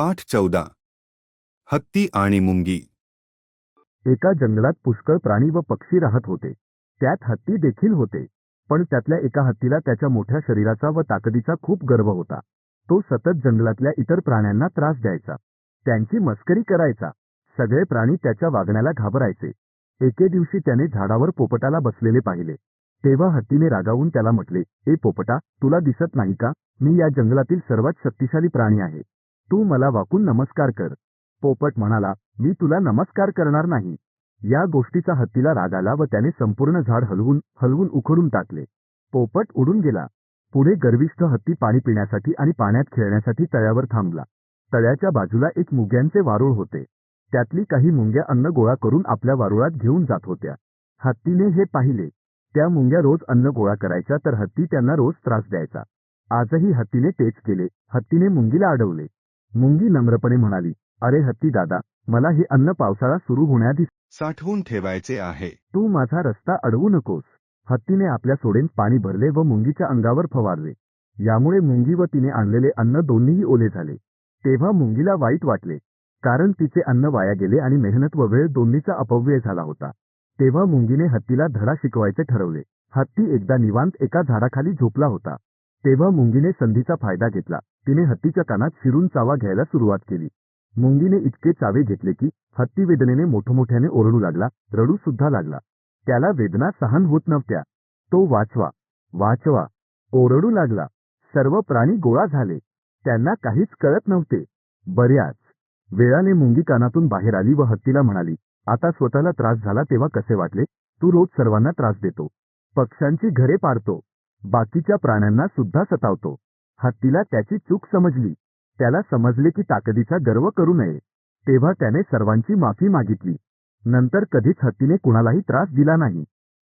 पाठ चौदा. हत्ती आणि मुंगी. एका जंगलात पुष्कळ प्राणी व पक्षी राहत होते. त्यात हत्ती देखील होते. पण त्यातल्या एका हत्तीला त्याच्या मोठ्या शरीराचा व ताकदीचा खूप गर्व होता. तो सतत जंगलातल्या इतर प्राण्यांना त्रास द्यायचा. त्यांची मस्करी करायचा. सगळे प्राणी त्याच्या वागण्याला घाबरायचे. एके दिवशी त्याने झाडावर पोपटाला बसलेले पाहिले. तेव्हा हत्तीने रागावून त्याला म्हटले ए पोपटा तुला दिसत नाही का? मी या जंगलातील सर्वात शक्तिशाली प्राणी आहे. तू मला वाकून नमस्कार कर. पोपट म्हणाला मी तुला नमस्कार करणार नाही. या गोष्टीचा हत्तीला राग आला व त्याने संपूर्ण झाड हलवून हलवून उखडून टाकले. पोपट उडून गेला. पुढे गर्विष्ठ हत्ती पाणी पिण्यासाठी आणि पाण्यात खेळण्यासाठी तळ्यावर थांबला. तळ्याच्या बाजूला एक मुग्यांचे वारूळ होते. त्यातली काही मुंग्या अन्न गोळा करून आपल्या वारुळात घेऊन जात होत्या. हत्तीने हे पाहिले. त्या मुंग्या रोज अन्न गोळा करायच्या तर हत्ती त्यांना रोज त्रास द्यायचा. आजही हत्तीने तेच केले. हत्तीने मुंगीला अडवले. मुंगी नम्रपणे म्हणाली अरे हत्ती दादा मला हे अन्न पावसाळा सुरू होण्याआधी साठवून ठेवायचे आहे. तू माझा रस्ता अडवू नकोस. हत्तीने आपल्या सोडेन पाणी भरले व मुंगीच्या अंगावर फवारले. यामुळे मुंगी व तिने आणलेले अन्न दोन्हीही ओले झाले. तेव्हा मुंगीला वाईट वाटले कारण तिचे अन्न वाया गेले आणि मेहनत व वेळ दोन्हीचा अपव्यय झाला होता. तेव्हा मुंगीने हत्तीला धडा शिकवायचे ठरवले. हत्ती एकदा निवांत एका झाडाखाली झोपला होता. तेव्हा मुंगीने संधीचा फायदा घेतला. तिने हत्तीच्या कानात शिरून चावा घ्यायला सुरुवात केली. मुंगीने इतके चावे घेतले की हत्ती वेदनेने मोठमोठ्याने ओरडू लागला रडू सुद्धा लागला. त्याला वेदना सहन होत नव्हत्या. तो वाचवा वाचवा. ओरडू लागला. सर्व प्राणी गोळा झाले. त्यांना काहीच कळत नव्हते. बऱ्याच वेळाने मुंगी कानातून बाहेर आली व हत्तीला म्हणाली आता स्वतःला त्रास झाला तेव्हा कसे वाटले? तू रोज सर्वांना त्रास देतो. पक्ष्यांची घरे पाडतो. बाकीच्या प्राण्यांना सुद्धा सतावतो. हत्तीला त्याची चूक समजली. त्याला समजले की ताकदीचा गर्व करू नये. तेव्हा त्याने सर्वांची माफी मागितली. नंतर कधीच हत्तीने कुणालाही त्रास दिला नाही.